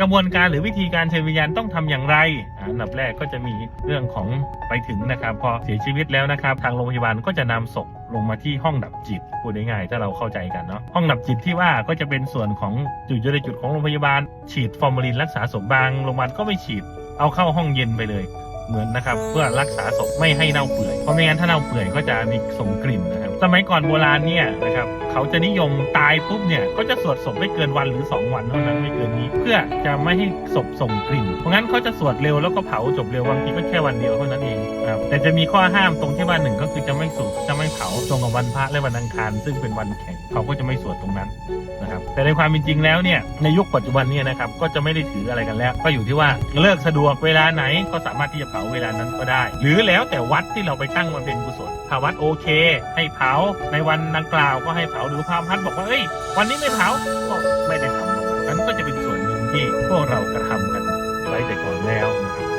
กระบวนการหรือวิธีการเชิญวิญญาณต้องทำอย่างไรอันดับแรกก็จะมีเรื่องของไปถึงนะครับ พอเสียชีวิตแล้วนะครับ ทางโรงพยาบาลก็จะนำศพลงมาที่ห้องดับจิตพูดง่ายๆถ้าเราเข้าใจกันเนาะห้องดับจิตที่ว่าก็จะเป็นส่วนของจุดยุทธจุดของโรงพยาบาล ฉีดฟอร์มาลินรักษาศพบางโรงพยาบาลก็ไม่ฉีดเอาเข้าห้องเย็นไปเลยเหมือนนะครับเพื่อรักษาศพไม่ให้เน่าเปื่อยเพราะไม่งั้นถ้าเน่าเปื่อยก็จะมีส่งกลิ่นนะครับสมัยก่อนโบราณเนี่ยนะครับ เขาจะนิยมตายปุ๊บเนี่ยก็จะสวดศพไม่เกินวันหรือ 2 วันเท่านั้นไม่เกินนี้ เพื่อจะไม่ให้ศพส่งกลิ่น เพราะงั้นเขาจะสวดเร็วแล้วก็เผาจบเร็วบางทีก็แค่วันเดียวเท่านั้นเองครับแต่จะมีข้อห้ามตรงที่ว่าหนึ่งก็คือจะไม่สวดจะไม่เผาตรงกับวันพระและวันอังคาร ซึ่งเป็นวันแข่งเขาก็จะไม่สวดตรงนั้นนะครับแต่ในความเป็นจริงแล้วเนี่ยในยุคปัจจุบันเนี่ยนะครับก็จะไม่ได้ถืออะไรกันแล้ว ก็อยู่ที่ว่าเลิกสะดวกเวลาไหนก็สามารถที่จะเผาเวลานั้นก็ได้ หรือแล้วแต่วัดที่เราไปตั้งมาเป็นกุศลถ้าวัดโอเค ให้เผาในวันดังกล่าวก็ให้เผาหรือความพัดบอกว่าเอ้ย วันนี้ไม่เผาก็ไม่ได้ทำนั้นก็จะเป็นส่วนหนึ่งที่พวกเรากระทำกันไว้แต่ก่อนแล้ว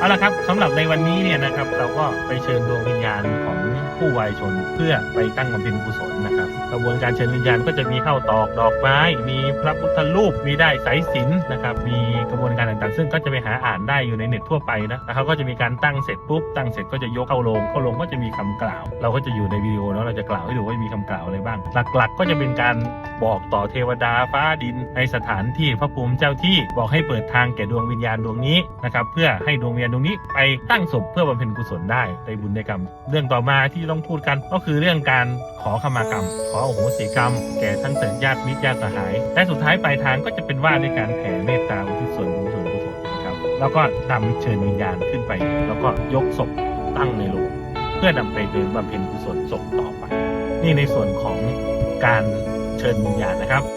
เอาละครับสำหรับในวันนี้เนี่ยนะครับ เราก็ไปเชิญดวงวิญญาณของผู้วายชนเพื่อไปตั้งบำเพ็ญกุศลนะครับ กระบวนการเชิญวิญญาณก็จะมีเข้าตอกดอกไม้ มีพระพุทธรูปมีได้สายสิญจนนะครับ มีกระบวนการต่างๆ ซึ่งก็จะไปหาอ่านได้อยู่ในเน็ตทั่วไปนะแล้วเขาก็จะมีการตั้งเสร็จปุ๊บตั้งเสร็จก็จะยกเข้าโรงเข้าโรงก็จะมีคำกล่าว เราก็จะอยู่ในวิดีโอเนาะเราจะกล่าวให้ดูว่ามีคำกล่าวอะไรบ้าง หลักๆ ก็จะเป็นการบอกต่อเทวดาฟ้าดิน ในสถานที่พระภูมิเจ้าที่บอกให้เปิดทางแก่ดวงวิญญาณดวงนี้นะครับเพื่อให้ดวงวิญญาณดวงนี้ไปตั้งศพเพื่อบำเพ็ญกุศลได้ได้บุญได้กรรม เรื่องต่อมาที่ต้องพูดกัน ก็คือเรื่องการขอขมากรรม ขอโอโหสิกรรม แก่ทั้งสัญญาติมิตรญาติสหาย และสุดท้ายปลายทางก็จะเป็นว่าด้วยการแผ่เมตตาอุทิศส่วนบุญส่วนกุศลนะครับแล้วก็นำเชิญวิญญาณขึ้นไป แล้วก็ยกศพตั้งในโลงเพื่อนำไปเดินบำเพ็ญกุศลศพต่อไป นี่ในส่วนของการเชิญวิญญาณนะครับ